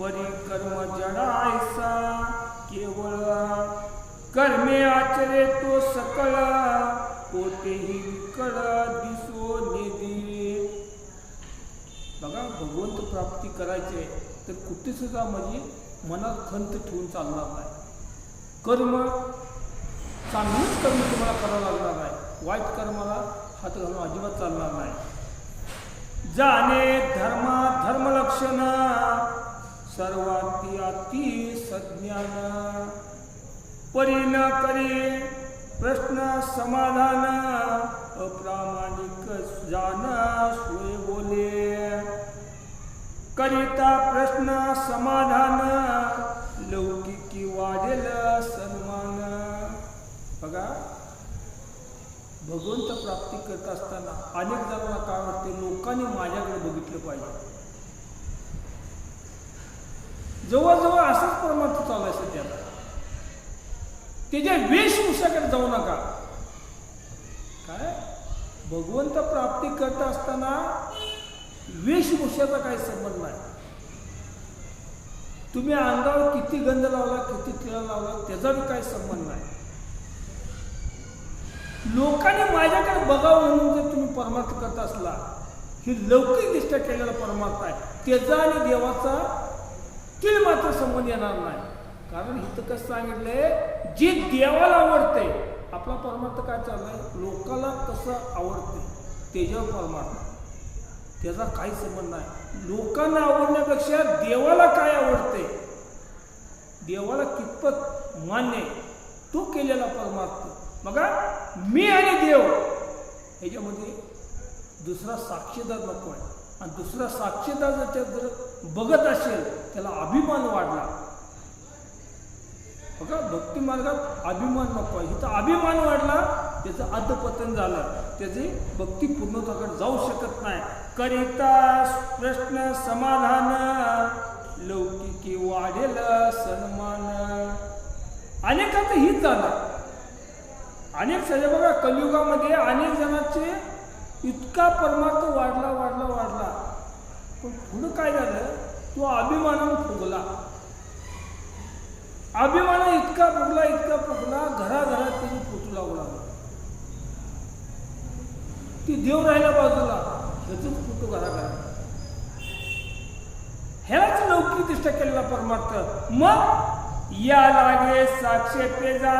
परिकर्म जडायसा केवळ कर्मे आचरे तो सकळ कोठेही विकळ दिसो निधी. बघा भगवंत प्राप्ती करायचे तर कुठे सुद्धा म्हणजे मनात खंत ठेवून चालणार नाही. कर्म चांगलीच कर्म तुम्हाला करावं लागणार नाही. वाईट कर्माला हात घालून अजिबात चालणार नाही. जाणे धर्मात सर्वाती अति सज्ञान परी न करी प्रश्न समाधान अप्रामाणिक जान सोय बोले। करिता प्रश्न समाधान लौकिकी वाढेल सन्मान। बघा भगवंत प्राप्ती करत असताना अनेक जणांना काय वाटते? लोकांनी माझ्याकडे बघितलं पाहिजे. जवळजवळ असंच परमार्थ चालू आहे सध्या. त्याच्या वेशभूषाकडे जाऊ नका. काय? भगवंत प्राप्ती करत असताना वेशभूषाचा काही संबंध नाही. तुम्ही अंगावर किती गंध लावला किती तिळा लावला त्याचा बी काही संबंध नाही. लोकांनी माझ्याकडे बघावं म्हणून जर तुम्ही परमार्थ करत असला ही लौकिक दृष्ट्या केलेला परमार्थ आहे. त्याचा आणि देवाचा मात्र संबंध येणार नाही? कारण इथं कसं सांगितलंय जे देवाला आवडतंय आपला परमार्थ काय चाललाय? लोकाला कसं आवडते त्याच्यावर परमार्थ. त्याचा काही संबंध नाही. लोकांना आवडण्यापेक्षा देवाला काय आवडते देवाला कितपत मान्य आहे, तो केलेला परमार्थ. बघा मी आणि देव. ह्याच्यामध्ये दुसरा साक्षीदार नको आहे. आणि दुसरा साक्षीदार जर त्या जर बघत असेल त्याला अभिमान वाढला. बघा भक्ती मार्गात अभिमान नको आहे. इथं अभिमान वाढला त्याचं अधपतन झालं. त्याची भक्ती पूर्णताकडे जाऊ शकत नाही. करिता प्रश्न समाधान लौकिकी वाढेल सन्मान. अनेकाचं हित झालं. अनेक सगळे बघा कलियुगामध्ये अनेक जणांचे इतका परमार्थ वाढला वाढला वाढला पण पुढं काय झालं तो अभिमानानं फुगला. अभिमान इतका फुगला इतका फुगला घराघरात त्याने फुटू लागू लागला. ती देव राहिल्या बाजूला ह्याच फुटू घराघरात? ह्याच लौकिक दृष्ट्या केलेला परमार्थ. मग या लागे साक्षेपे पे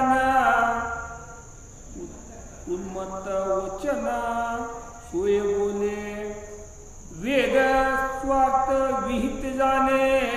उन्मत्त वचन सोय बोले